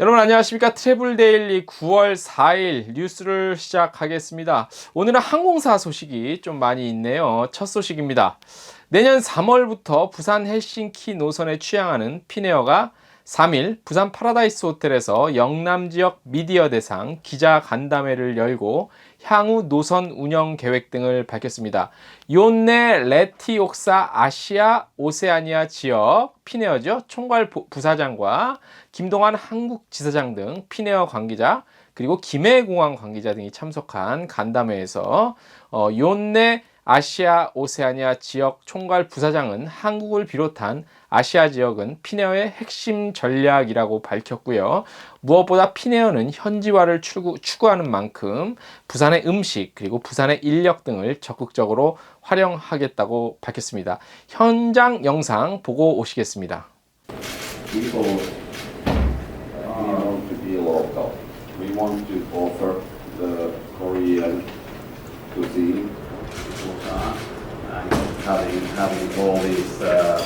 여러분 안녕하십니까 트래블 데일리 9월 4일 뉴스를 시작하겠습니다. 오늘은 항공사 소식이 좀 많이 있네요. 첫 소식입니다. 내년 3월부터 부산 헬싱키 노선에 취항하는 피네어가 3일 부산 파라다이스 호텔에서 영남 지역 미디어 대상 기자 간담회를 열고 향후 노선 운영 계획 등을 밝혔습니다. 요네 레티옥사 아시아 오세아니아 지역 피네어죠 총괄 부사장과 김동환 한국 지사장 등 피네어 관계자 그리고 김해공항 관계자 등이 참석한 간담회에서 어, 요네 아시아 오세아니아 지역 총괄 부사장은 한국을 비롯한 아시아 지역은 피네어의 핵심 전략이라고 밝혔고요. 무엇보다 피네어는 현지화를 추구, 추구하는 만큼 부산의 음식 그리고 부산의 인력 등을 적극적으로 활용하겠다고 밝혔습니다. 현장 영상 보고 오시겠습니다. and having having all these uh,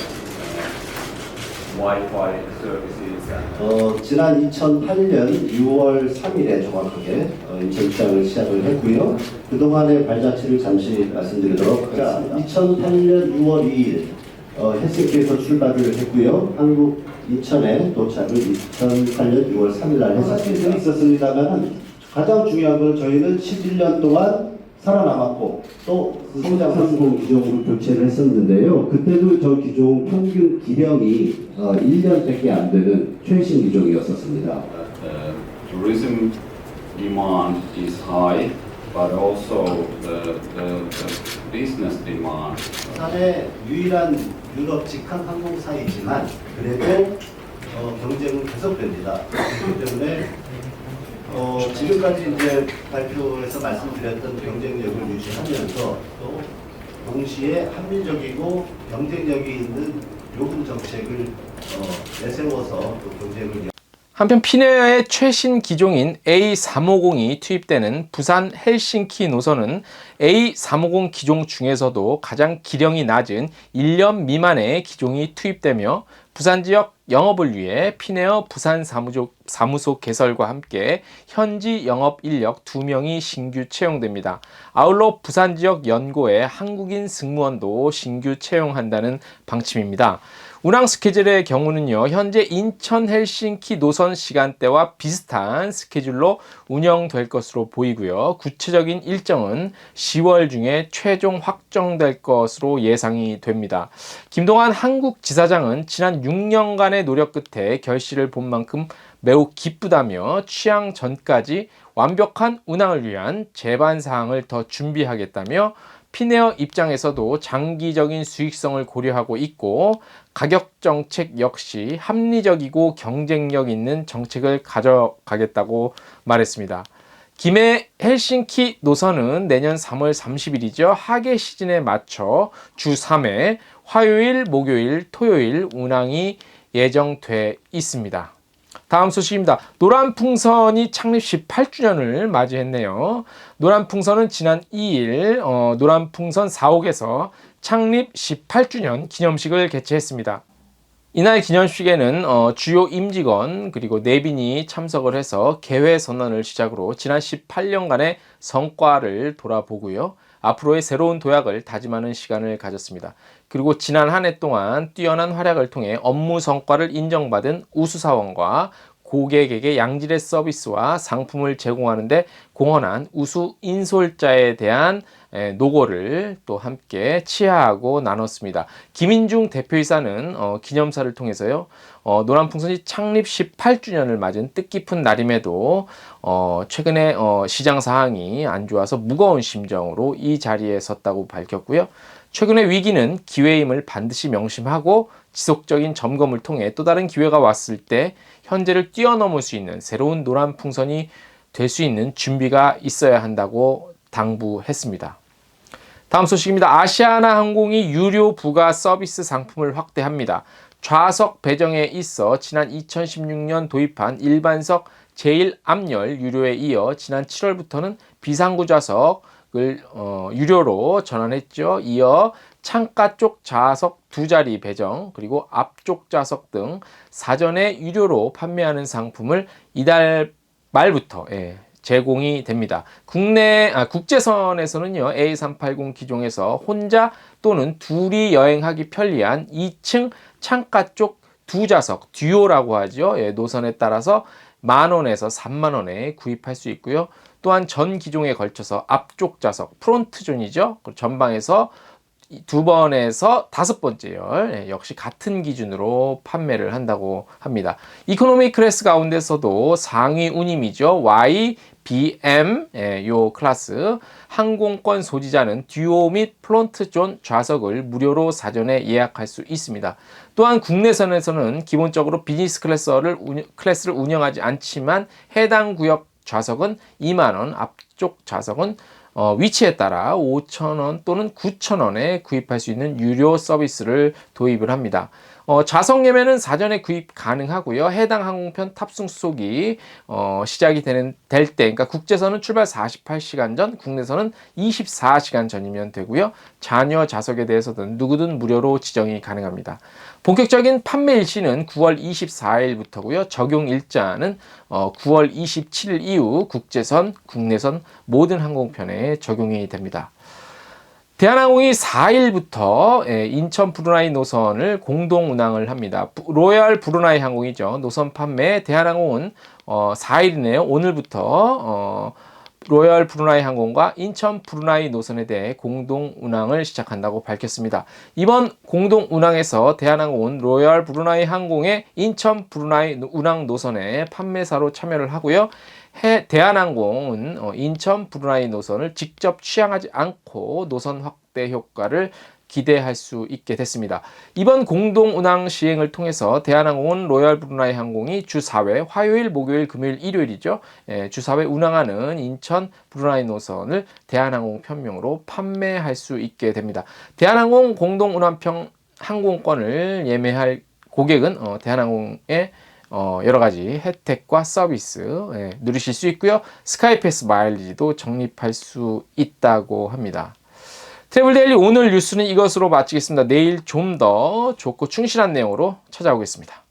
Wi-Fi services and 어, 지난 2008년 6월 3일에 정확하게 어, 입장을 시작을 했고요. 그동안의 발자취를 잠시 말씀드리도록 하겠습니다. 2008년 6월 2일 어, 헬싱키에서 출발을 했고요. 한국 인천에 도착을 2008년 6월 3일 날 했었습니다. 있었습니다만 가장 중요한 건 저희는 11년 동안 살아남았고 또 성장 항공 기종으로 교체를 했었는데요. 그때도 저 기종 평균 기령이 어, 1년밖에 안 되는 최신 기종이었었습니다. uh, tourism demand is high, but also the, the, the business demand 부산의 유일한 유럽 직항 항공사이지만 그래도 어, 경쟁은 계속됩니다. 그렇기 때문에 어, 지금까지 이제 발표에서 말씀드렸던 경쟁력을 유지하면서 또 동시에 합리적이고 경쟁력이 있는 요금 정책을 어, 내세워서 또 경쟁을 한편 피네어의 최신 기종인 A350이 투입되는 부산 헬싱키 노선은 A350 기종 중에서도 가장 기령이 낮은 1년 미만의 기종이 투입되며 부산 지역 영업을 위해 피네어 부산 사무소, 사무소 개설과 함께 현지 영업 인력 2명이 신규 채용됩니다. 아울러 부산 지역 연고에 한국인 승무원도 신규 채용한다는 방침입니다. 운항 스케줄의 경우는요, 현재 인천 헬싱키 노선 시간대와 비슷한 스케줄로 운영될 것으로 보이고요. 구체적인 일정은 10월 중에 최종 확정될 것으로 예상이 됩니다. 김동환 한국 지사장은 지난 6년간의 노력 끝에 결실을 본 만큼 매우 기쁘다며 취향 전까지 완벽한 운항을 위한 제반 사항을 더 준비하겠다며 피네어 입장에서도 장기적인 수익성을 고려하고 있고 가격 정책 역시 합리적이고 경쟁력 있는 정책을 가져가겠다고 말했습니다. 김해 헬싱키 노선은 내년 3월 30일이죠. 하계 시즌에 맞춰 주 3회 화요일, 목요일, 토요일 운항이 예정돼 있습니다. 다음 소식입니다. 노란 풍선이 창립 18주년을 맞이했네요. 노란 풍선은 지난 2일 어, 노란 풍선 4옥에서 창립 18주년 기념식을 개최했습니다. 이날 기념식에는 어, 주요 임직원 그리고 내빈이 참석을 해서 개회 선언을 시작으로 지난 18년간의 성과를 돌아보고요. 앞으로의 새로운 도약을 다짐하는 시간을 가졌습니다. 그리고 지난 한 해 동안 뛰어난 활약을 통해 업무 성과를 인정받은 우수사원과 고객에게 양질의 서비스와 상품을 제공하는데 공헌한 우수 인솔자에 대한 노고를 또 함께 치하하고 나눴습니다. 김인중 대표이사는 어, 기념사를 통해서요, 어, 노란풍선이 창립 18주년을 맞은 뜻깊은 날임에도 어, 최근에 어, 시장 상황이 안 좋아서 무거운 심정으로 이 자리에 섰다고 밝혔고요. 최근의 위기는 기회임을 반드시 명심하고 지속적인 점검을 통해 또 다른 기회가 왔을 때 현재를 뛰어넘을 수 있는 새로운 노란 풍선이 될 수 있는 준비가 있어야 한다고 당부했습니다. 다음 소식입니다. 아시아나 항공이 유료 부가 서비스 상품을 확대합니다. 좌석 배정에 있어 지난 2016년 도입한 일반석 제1 압열 유료에 이어 지난 7월부터는 비상구 좌석 좌석 을 어, 유료로 전환했죠. 이어 창가 쪽 좌석 두 자리 배정 그리고 앞쪽 좌석 등 사전에 유료로 판매하는 상품을 이달 말부터 예, 제공이 됩니다. 국내 아, 국제선에서는요 A380 기종에서 혼자 또는 둘이 여행하기 편리한 2층 창가 쪽 두 좌석 듀오라고 하죠. 예, 노선에 따라서 만 원에서 3만 원에 구입할 수 있고요. 또한 전 기종에 걸쳐서 앞쪽 좌석 프론트 존이죠. 전방에서 이두 번에서 다섯 번째 열 예, 역시 같은 기준으로 판매를 한다고 합니다. 이코노미 클래스 가운데서도 상위 운임이죠. Y, BM 예, 요 클래스 항공권 소지자는 듀오 및 플론트 존 좌석을 무료로 사전에 예약할 수 있습니다. 또한 국내선에서는 기본적으로 비즈니스 클래스를, 운, 클래스를 운영하지 않지만 해당 구역 좌석은 2만 원, 앞쪽 좌석은 어, 위치에 따라 5,000원 또는 9,000원에 구입할 수 있는 유료 서비스를 도입을 합니다. 어, 좌석 예매는 사전에 구입 가능하고요. 해당 항공편 탑승 수속이 어, 시작이 되는 될 때, 그러니까 국제선은 출발 48시간 전, 국내선은 24시간 전이면 되고요. 자녀 좌석에 대해서는 누구든 무료로 지정이 가능합니다. 본격적인 판매 일시는 9월 24일부터고요. 적용 일자는 어, 9월 27일 이후 국제선, 국내선 모든 항공편에 적용이 됩니다. 대한항공이 4일부터 예, 인천 브루나이 노선을 공동 운항을 합니다. 부- 로얄 브루나이 항공이죠. 노선 판매 대한항공은 어, 4일이네요. 오늘부터 어, 로얄 브루나이 항공과 인천 브루나이 노선에 대해 공동 운항을 시작한다고 밝혔습니다. 이번 공동 운항에서 대한항공은 로얄 브루나이 항공의 인천 브루나이 노- 운항 노선에 판매사로 참여를 하고요. 해, 대한항공은 어, 인천 브루나이 노선을 직접 취항하지 않고 노선 확대 효과를 기대할 수 있게 됐습니다. 이번 공동 운항 시행을 통해서 대한항공은 로얄 브루나이 항공이 주 4회 화요일, 목요일, 금요일, 일요일이죠. 예, 주 4회 운항하는 인천 브루나이 노선을 대한항공 편명으로 판매할 수 있게 됩니다. 대한항공 공동 운항평 항공권을 예매할 고객은 어, 대한항공의 어, 여러 가지 혜택과 서비스 예, 누리실 수 있고요. 스카이패스 마일리지도 적립할 수 있다고 합니다. 트래블 데일리 오늘 뉴스는 이것으로 마치겠습니다. 내일 좀 더 좋고 충실한 내용으로 찾아오겠습니다.